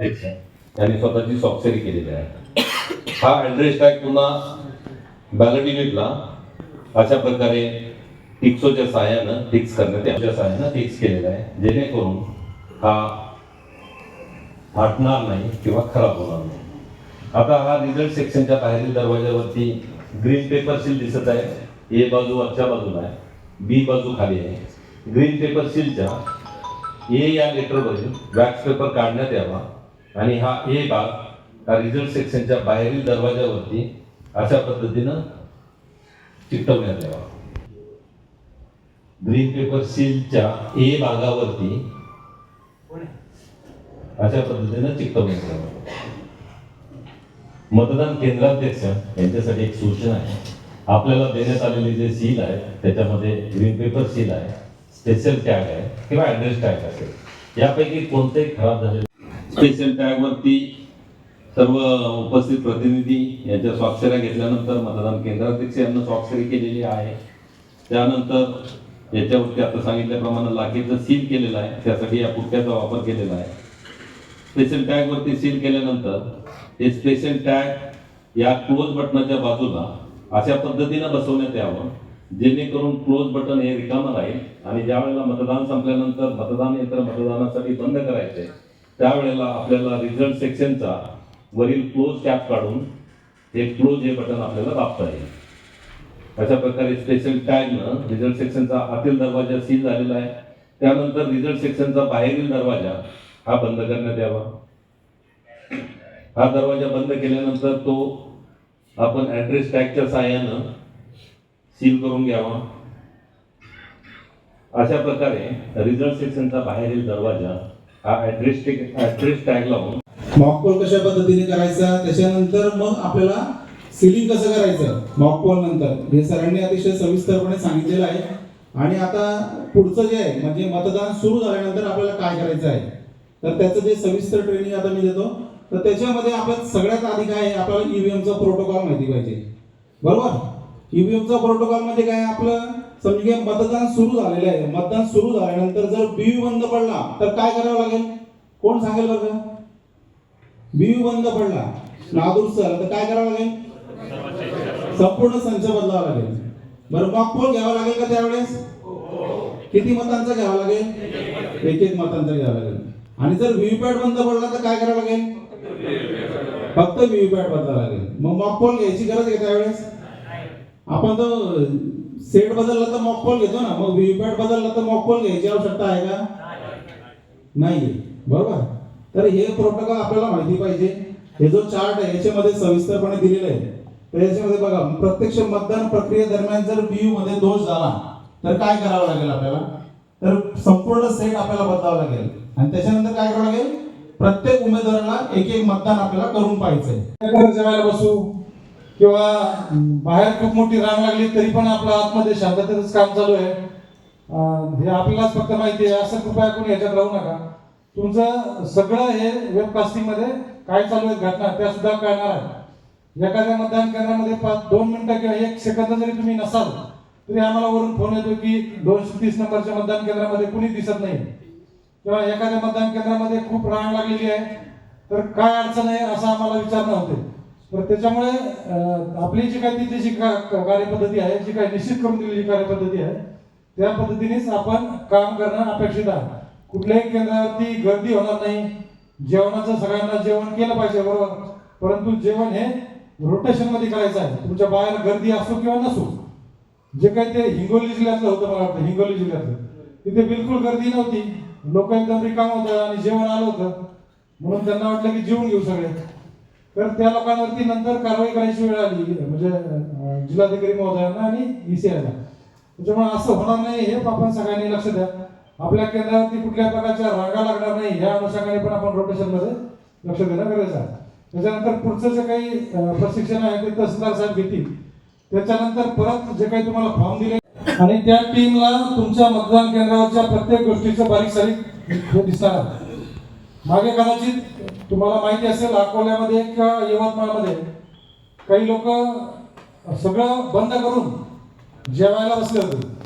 त्यांनी स्वतःची स्वाक्षरी केलेली आहे. हा ॲड्रेस टॅग पुन्हा बॅलट युनिटला अशा प्रकारे टिक्सोच्या सहाय्यानं फिक्स करण्यात त्याच्या सहाय्यानं फिक्स केलेला आहे. जेणेकरून हा फाटणार नाही किंवा खराब होणार नाही. आता हा रिझल्ट सेक्शनच्या बाहेरील दरवाज्यावरती ग्रीन पेपर सील दिसत आहे. ए बाजू वरच्या बाजूला आहे. बी बाजू खाली आहे. ग्रीन पेपर सीलच्या ए या लेटरवरील वॅक्स पेपर काढण्यात यावा. आणि हा ए भाग हा रिझल्ट सेक्शनच्या बाहेरील दरवाज्यावरती अशा पद्धतीनं चिकटवण्यात यावा. ग्रीन पेपर सीलच्या ए भागावरती अशा पद्धतीनं चिकटवण्यात यावा. मतदान केंद्राध्यक्ष यांच्यासाठी एक सूचना आहे. आपल्याला देण्यात आलेली जे सील आहे त्याच्यामध्ये ग्रीन पेपर सील आहे स्पेशल टॅग आहे किंवा ॲड्रेस टॅग असेल. यापैकी कोणतेही खराब झाले स्पेशल टॅग वरती सर्व उपस्थित प्रतिनिधी यांच्या स्वाक्षऱ्या घेतल्यानंतर मतदान केंद्राध्यक्ष यांना स्वाक्षरी केलेली आहे. त्यानंतर याच्यावरती आता सांगितल्याप्रमाणे लाखेचं सील केलेलं आहे. त्यासाठी या पुट्ट्याचा वापर केलेला आहे. स्पेशल टॅगवरती सील केल्यानंतर हे स्पेशल टॅग या क्लोज बटनाच्या बाजूला अशा पद्धतीनं बसवण्यात यावं जेणेकरून क्लोज बटन हे रिकामं राहील आणि ज्या वेळेला मतदान संपल्यानंतर मतदान यंत्र मतदानासाठी बंद करायचे त्यावेळेला आपल्याला रिझल्ट सेक्शनचा वरील क्लोज कॅप काढून हे क्लोज हे बटन आपल्याला दाबता येईल. अशा प्रकारे स्पेशल टॅगनं रिझल्ट सेक्शनचा आतील दरवाजा सील झालेला आहे. त्यानंतर रिझल्ट सेक्शनचा बाहेरील दरवाजा हा बंद करण्यात यावा. हा दरवाजा बंद केल्यानंतर तो आपण ॲड्रेस टॅगच्या साहाय्यानं सील करून घ्यावा. अशा प्रकारे रिझल्ट सेक्शनचा बाहेरील दरवाजा हा ऍड्रेस ऍड्रेस टॅग लावून मॉकपोल कशा पद्धतीने करायचा? त्याच्यानंतर मग आपल्याला सिलिंग कसं करायचं? मॉकपोल नंतर. हे सरांनी अतिशय सविस्तरपणे सांगितलेलं आहे. आणि आता पुढचं जे आहे म्हणजे मतदान सुरू झाल्यानंतर आपल्याला काय करायचं आहे? तर त्याचं जे सविस्तर ट्रेनिंग आता मी देतो. तर त्याच्यामध्ये आपण सगळ्यात आधी काय आहे? आपल्याला ईव्हीएमचा प्रोटोकॉल माहिती पाहिजे. बरोबर? ईव्हीएमचा प्रोटोकॉल म्हणजे काय? आपलं समजा घ्या मतदान सुरू झालेलं आहे. मतदान सुरू झाल्यानंतर जर बीयू बंद पडला तर काय करावं लागेल? कोण सांगेल बरं का? बीयू बंद पडला. नादूर सर तर काय करावं लागेल? संपूर्ण संच बदलावा लागेल. बरं मॉक पोल घ्यावा लागेल का त्यावेळेस? किती मतांचा घ्यावा लागेल? एक एक मतांचा घ्यावा लागेल. आणि जर व्हीव्हीपॅट बंद पडला तर काय करावं लागेल? फक्त व्हीव्हीपॅट बदलावा लागेल. मग मॉक पोल घ्यायची गरज आहे त्यावेळेस? आपण तर सेट बदलला तर मॉक पोल घेतो ना. मग व्हीपॅट बदलला तर मॉक पोल घ्यायची आवश्यकता आहे का? नाही. बरोबर? तर हे प्रोटोकॉल आपल्याला माहिती पाहिजे. हे जो चार्ट आहे याच्यामध्ये सविस्तरपणे दिलेला आहे. तर याच्यामध्ये बघा प्रत्यक्ष मतदान प्रक्रियेदरम्यान जर व्ह्यू मध्ये दोष झाला तर काय करावं लागेल आपल्याला? तर संपूर्ण सेट आपल्याला बदलावं लागेल. आणि त्याच्यानंतर काय करावं लागेल? प्रत्येक उमेदवाराला एक एक मतदान आपल्याला करून पाहिजे जेवायला बसू. किंवा बाहेर खूप मोठी रांग लागली तरी पण आपलं आतमध्ये शांततेच काम चालू आहे. हे आपल्यालाच फक्त माहिती आहे असं कृपया कोणी याच्यात राहू नका. तुमचं सगळं हे वेबकास्टिंगमध्ये काय चालू आहे घटना त्या सुद्धा कळणार आहे. एखाद्या मतदान केंद्रामध्ये पाच दोन मिनिटं किंवा एक सेकंद जरी तुम्ही नसाल तरी आम्हाला वरून फोन येतो की दोनशे तीस नंबरच्या मतदान केंद्रामध्ये कुणी दिसत नाही. किंवा एखाद्या मतदान केंद्रामध्ये खूप रांग लागलेली आहे तर काय अडचण आहे असं आम्हाला विचारणं होते तर त्याच्यामुळे आपली जी काही तिथे जी का- कार्यपद्धती आहे जी काही निश्चित करून दिलेली कार्यपद्धती आहे त्या पद्धतीनेच आपण काम करणं अपेक्षित आहे. कुठल्याही केंद्रावरती गर्दी होणार नाही. जेवणाचं सगळ्यांना जेवण केलं पाहिजे बरोबर? परंतु जेवण हे रोटेशनमध्ये करायचं आहे. तुमच्या बाहेर गर्दी असो किंवा नसो जे काही ते हिंगोली जिल्ह्यातलं होतं मला वाटतं हिंगोली जिल्ह्यातलं. तिथे बिलकुल गर्दी नव्हती. लोक एकदम रिकाम होतं आणि जेवण आलं होतं. म्हणून त्यांना वाटलं की जेवून घेऊ सगळे. तर त्या लोकांवरती नंतर कारवाई करायची वेळ आली म्हणजे जिल्हाधिकारी महोदयांना आणि ईसीआयला त्याच्यामुळे असं होणार नाही हे आपण सगळ्यांनी लक्ष द्या. आपल्या केंद्रावरती कुठल्या प्रकारच्या रांगा लागणार नाही ह्या अनुषंगाने पण आपण रोटेशनमध्ये लक्ष देणं गरजेचं आहे. त्याच्यानंतर पुढचं जे काही प्रशिक्षण आहे ते तहसीलदार साहेब घेतील. त्याच्यानंतर परत जे काही तुम्हाला फॉर्म दिले आणि त्या टीमला तुमच्या मतदान केंद्रावरच्या प्रत्येक गोष्टीचं बारीक सारीक दिसणार आहे. मागे कदाचित तुम्हाला माहिती असेल अकोल्यामध्ये किंवा यवतमाळमध्ये काही लोक सगळं बंद करून जेवायला बसले होते.